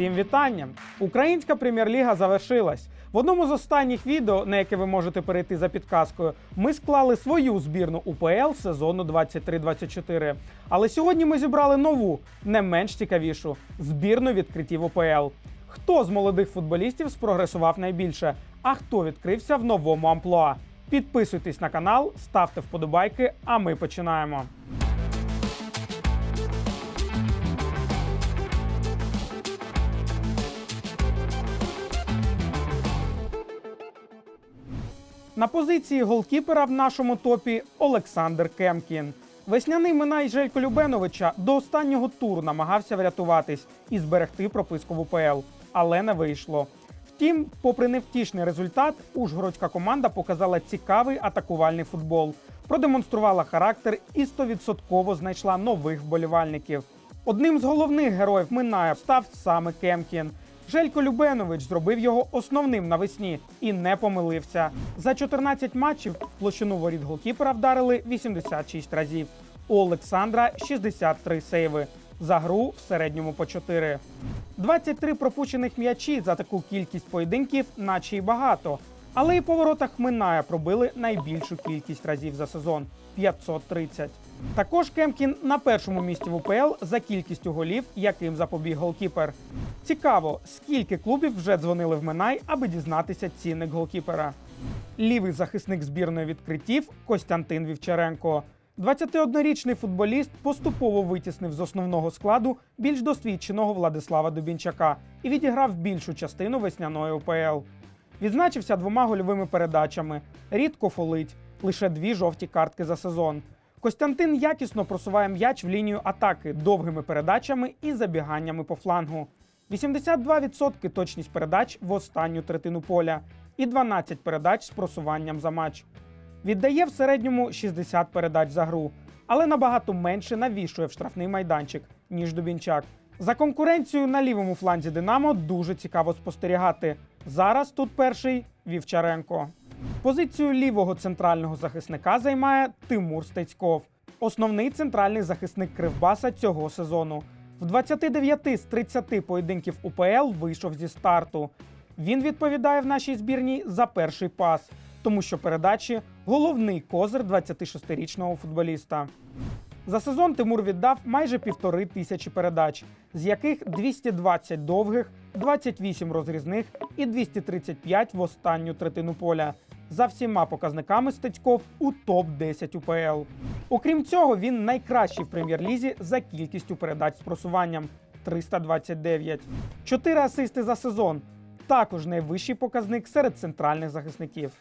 Всім вітання! Українська прем'єр-ліга завершилась. В одному з останніх відео, на яке ви можете перейти за підказкою, ми склали свою збірну УПЛ сезону 23-24. Але сьогодні ми зібрали нову, не менш цікавішу збірну відкриттів УПЛ. Хто з молодих футболістів спрогресував найбільше, а хто відкрився в новому амплуа? Підписуйтесь на канал, ставте вподобайки, а ми починаємо. На позиції голкіпера в нашому топі Олександр Кемкін. Весняний Минай Желько Любеновича до останнього туру намагався врятуватись і зберегти прописку в УПЛ, але не вийшло. Втім, попри невтішний результат, ужгородська команда показала цікавий атакувальний футбол, продемонструвала характер і 100% знайшла нових вболівальників. Одним з головних героїв Миная став саме Кемкін. Желько Любенович зробив його основним навесні і не помилився. За 14 матчів в площину воріт голкіпера вдарили 86 разів. У Олександра 63 сейви. За гру в середньому по 4. 23 пропущених м'ячі за таку кількість поєдинків, наче й багато. Але і по воротах Миная пробили найбільшу кількість разів за сезон 530. Також Кемкін на першому місці в УПЛ за кількістю голів, яким запобіг голкіпер. Цікаво, скільки клубів вже дзвонили в Минай, аби дізнатися цінник голкіпера. Лівий захисник збірної відкриттів Костянтин Вівчаренко. 21-річний футболіст поступово витіснив з основного складу більш досвідченого Владислава Дубінчака і відіграв більшу частину весняної УПЛ. Відзначився двома гольовими передачами. Рідко фолить, лише дві жовті картки за сезон. Костянтин якісно просуває м'яч в лінію атаки довгими передачами і забіганнями по флангу. 82% точність передач в останню третину поля і 12 передач з просуванням за матч. Віддає в середньому 60 передач за гру, але набагато менше навішує в штрафний майданчик, ніж Дубінчак. За конкуренцією на лівому фланзі Динамо дуже цікаво спостерігати. Зараз тут перший Вівчаренко. Позицію лівого центрального захисника займає Тимур Стецьков, основний центральний захисник Кривбаса цього сезону. В 29 з 30 поєдинків УПЛ вийшов зі старту. Він відповідає в нашій збірній за перший пас, тому що передачі головний козир 26-річного футболіста. За сезон Тимур віддав майже півтори тисячі передач, з яких 220 довгих, 28 розрізних і 235 в останню третину поля. За всіма показниками Стецьков у топ-10 УПЛ. Окрім цього, він найкращий в прем'єр-лізі за кількістю передач з просуванням 329. Чотири асисти за сезон. Також найвищий показник серед центральних захисників.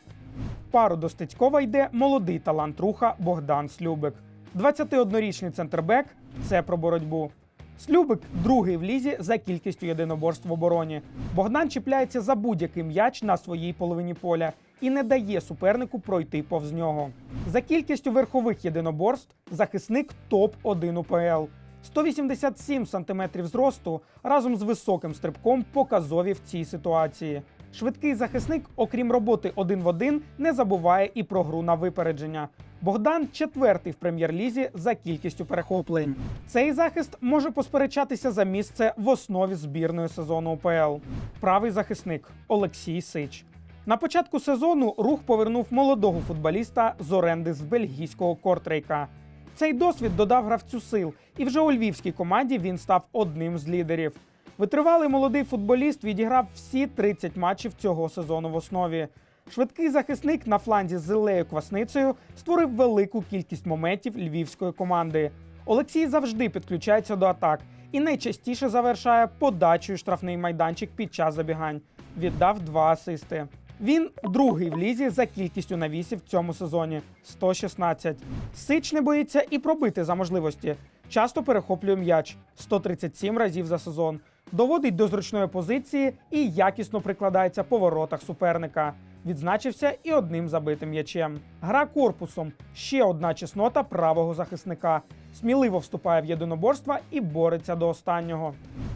Пару до Стецькова йде молодий талант руха Богдан Слюбик. 21-річний центрбек це про боротьбу. Слюбик другий в лізі за кількістю єдиноборств в обороні. Богдан чіпляється за будь-який м'яч на своїй половині поля і не дає супернику пройти повз нього. За кількістю верхових єдиноборств захисник топ-1 УПЛ. 187 см зросту разом з високим стрибком показові в цій ситуації. Швидкий захисник, окрім роботи один в один, не забуває і про гру на випередження. Богдан четвертий в прем'єр-лізі за кількістю перехоплень. Цей захист може посперечатися за місце в основі збірної сезону УПЛ. Правий захисник Олексій Сич. На початку сезону рух повернув молодого футболіста з оренди з бельгійського Кортрейка. Цей досвід додав гравцю сил, і вже у львівській команді він став одним з лідерів. Витривалий молодий футболіст відіграв всі 30 матчів цього сезону в основі. Швидкий захисник на фланзі з Зелею Квасницею створив велику кількість моментів львівської команди. Олексій завжди підключається до атак і найчастіше завершає подачею штрафний майданчик під час забігань. Віддав два асисти. Він другий в лізі за кількістю навісів в цьому сезоні 116. Сич не боїться і пробити за можливості. Часто перехоплює м'яч 137 разів за сезон. Доводить до зручної позиції і якісно прикладається по воротах суперника. Відзначився і одним забитим м'ячем. Гра корпусом ще одна чеснота правого захисника. Сміливо вступає в єдиноборства і бореться до останнього.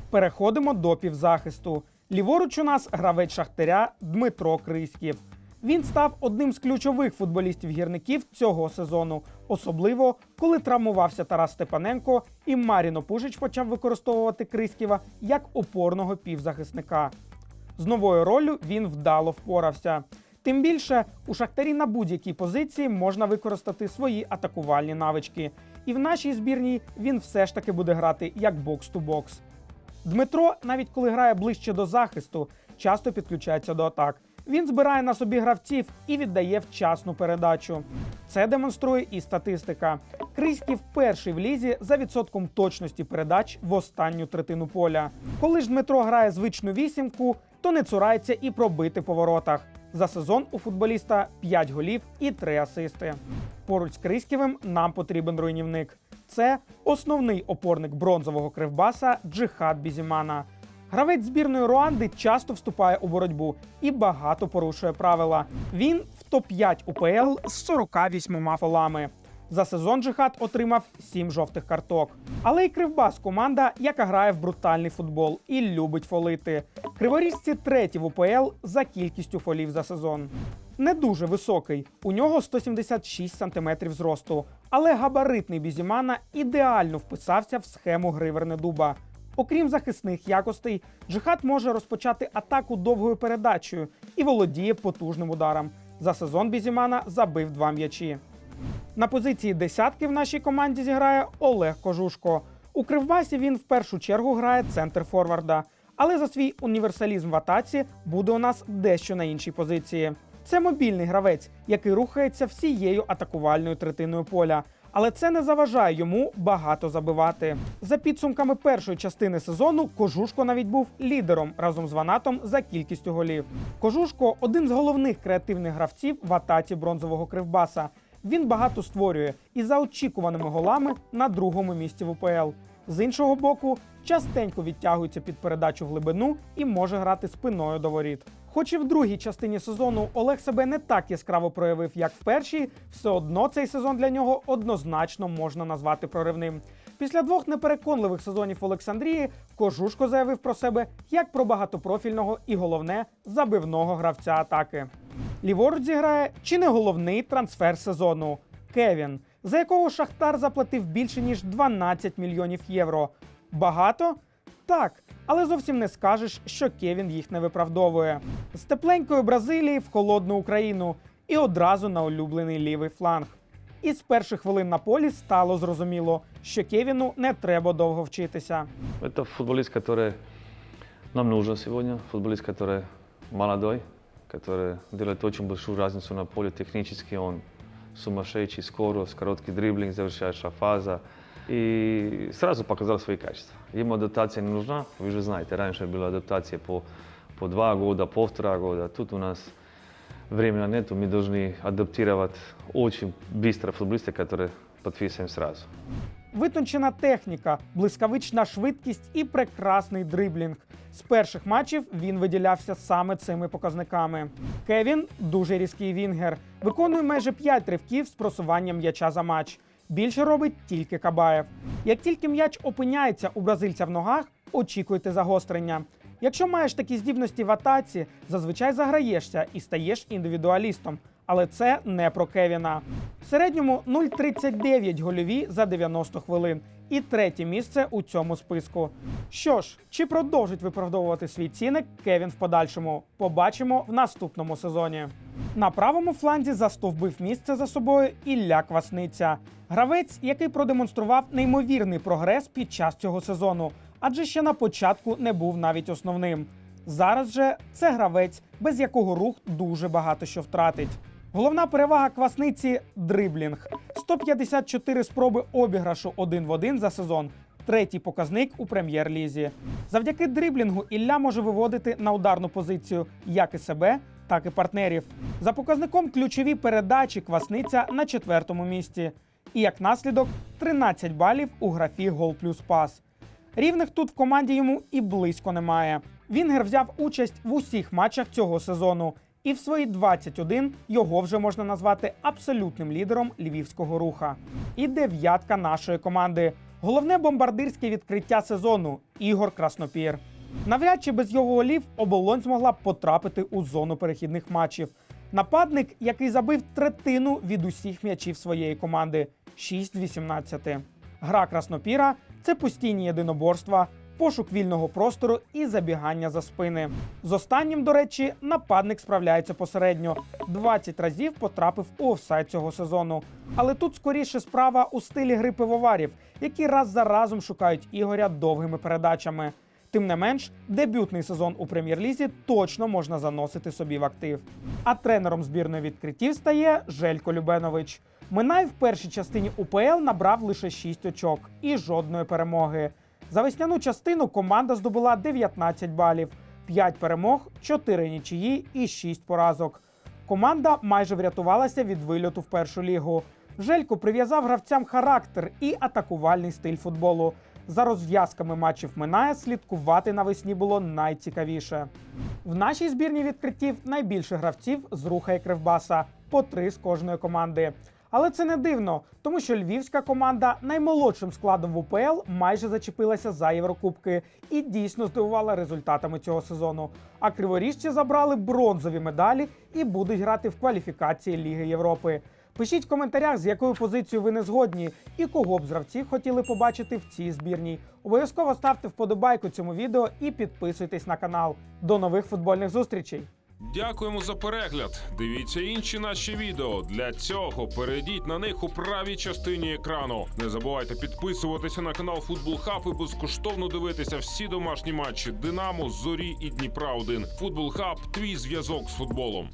Переходимо до півзахисту. Ліворуч у нас гравець Шахтаря Дмитро Криськів. Він став одним з ключових футболістів гірників цього сезону, особливо коли травмувався Тарас Степаненко і Маріно Пужич почав використовувати Криськіва як опорного півзахисника. З новою роллю він вдало впорався. Тим більше у Шахтарі на будь-якій позиції можна використати свої атакувальні навички. І в нашій збірній він все ж таки буде грати як бокс-ту-бокс. Дмитро, навіть коли грає ближче до захисту, часто підключається до атак. Він збирає на собі гравців і віддає вчасну передачу. Це демонструє і статистика. Криськів перший в лізі за відсотком точності передач в останню третину поля. Коли ж Дмитро грає звичну вісімку, то не цурається і пробити по воротах. За сезон у футболіста 5 голів і 3 асисти. Поруч з Криськівим нам потрібен руйнівник. Це основний опорник бронзового кривбаса Джихад Бізімана. Гравець збірної Руанди часто вступає у боротьбу і багато порушує правила. Він в топ-5 УПЛ з 48 фолами. За сезон Джихад отримав 7 жовтих карток. Але й Кривбас команда, яка грає в брутальний футбол і любить фолити. Криворізці треті в УПЛ за кількістю фолів за сезон. Не дуже високий. У нього 176 см зросту, але габаритний Бізімана ідеально вписався в схему гри Вернедуба. Окрім захисних якостей, Джихад може розпочати атаку довгою передачею і володіє потужним ударом. За сезон Бізімана забив два м'ячі. На позиції десятки в нашій команді зіграє Олег Кожушко. У Кривбасі він в першу чергу грає центр форварда, але за свій універсалізм в атаці буде у нас дещо на іншій позиції. Це мобільний гравець, який рухається всією атакувальною третиною поля. Але це не заважає йому багато забивати. За підсумками першої частини сезону Кожушко навіть був лідером разом з Ванатом за кількістю голів. Кожушко один з головних креативних гравців в атаці бронзового кривбаса. Він багато створює і за очікуваними голами на другому місці в УПЛ. З іншого боку, частенько відтягується під передачу глибину і може грати спиною до воріт. Хоч і в другій частині сезону Олег себе не так яскраво проявив, як в першій, все одно цей сезон для нього однозначно можна назвати проривним. Після двох непереконливих сезонів Олександрії Кожушко заявив про себе як про багатопрофільного і головне забивного гравця атаки. Ліворуч зіграє чи не головний трансфер сезону Кевін, за якого Шахтар заплатив більше ніж 12 мільйонів євро. Багато? Так, але зовсім не скажеш, що Кевін їх не виправдовує. З тепленької Бразилії в холодну Україну і одразу на улюблений лівий фланг. І з перших хвилин на полі стало зрозуміло, що Кевіну не треба довго вчитися. Это футболист, который нам нужен сегодня. Футболист, который молодой, который делает очень большую разницу на поле технически. Он сумасшедший, скорость, короткий дриблинг, завершающая фаза. И сразу показал свои качества. Ему адаптация не нужна. Вы же знаете, раньше была адаптация по, по два года, полтора года. Тут у нас времени нету. Мы должны адаптировать очень быстро футболиста, который подписываем сразу. Витончена техніка, блискавична швидкість і прекрасний дриблінг. З перших матчів він виділявся саме цими показниками. Кевін дуже різкий вінгер, виконує майже 5 ривків з просуванням м'яча за матч. Більше робить тільки Кабаєв. Як тільки м'яч опиняється у бразильця в ногах, очікуйте загострення. Якщо маєш такі здібності в атаці, зазвичай заграєшся і стаєш індивідуалістом. Але це не про Кевіна. В середньому 0,39 гольові за 90 хвилин. І третє місце у цьому списку. Що ж, чи продовжить виправдовувати свій цінник Кевін в подальшому? Побачимо в наступному сезоні. На правому фланзі застовбив місце за собою Ілля Квасниця, гравець, який продемонстрував неймовірний прогрес під час цього сезону, адже ще на початку не був навіть основним. Зараз же це гравець, без якого рух дуже багато що втратить. Головна перевага квасниці дриблінг. 154 спроби обіграшу один в один за сезон. Третій показник у прем'єр-лізі. Завдяки дриблінгу Ілля може виводити на ударну позицію як і себе, так і партнерів. За показником ключові передачі квасниця на четвертому місці. І як наслідок 13 балів у графі гол плюс пас. Рівних тут в команді йому і близько немає. Вінгер взяв участь в усіх матчах цього сезону, і в свої 21 його вже можна назвати абсолютним лідером львівського руха. І дев'ятка нашої команди. Головне бомбардирське відкриття сезону Ігор Краснопір. Навряд чи без його голів оболонь змогла б потрапити у зону перехідних матчів. Нападник, який забив третину від усіх м'ячів своєї команди 6 з 18. Гра краснопіра це постійні єдиноборства, пошук вільного простору і забігання за спини. З останнім, до речі, нападник справляється посередньо. 20 разів потрапив у офсайд цього сезону. Але тут скоріше справа у стилі гри пивоварів, які раз за разом шукають Ігоря довгими передачами. Тим не менш, дебютний сезон у прем'єр-лізі точно можна заносити собі в актив. А тренером збірної відкриттів стає Желько Любенович. Минай в першій частині УПЛ набрав лише 6 очок і жодної перемоги. За весняну частину команда здобула 19 балів, 5 перемог, 4 нічиї і 6 поразок. Команда майже врятувалася від вильоту в першу лігу. Желько прив'язав гравцям характер і атакувальний стиль футболу. За розв'язками матчів Минає слідкувати навесні було найцікавіше. В нашій збірні відкриттів найбільше гравців з руха і Кривбаса по три з кожної команди. Але це не дивно, тому що львівська команда наймолодшим складом в УПЛ майже зачепилася за Єврокубки і дійсно здивувала результатами цього сезону. А криворіжці забрали бронзові медалі і будуть грати в кваліфікації Ліги Європи. Пишіть в коментарях, з якою позицією ви не згодні і кого б з хотіли побачити в цій збірній. Обов'язково ставте вподобайку цьому відео і підписуйтесь на канал. До нових футбольних зустрічей! Дякуємо за перегляд. Дивіться інші наші відео. Для цього перейдіть на них у правій частині екрану. Не забувайте підписуватися на канал Футбол Хаб і безкоштовно дивитися всі домашні матчі Динамо, Зорі і Дніпра 1 Футбол Хаб твій зв'язок з футболом.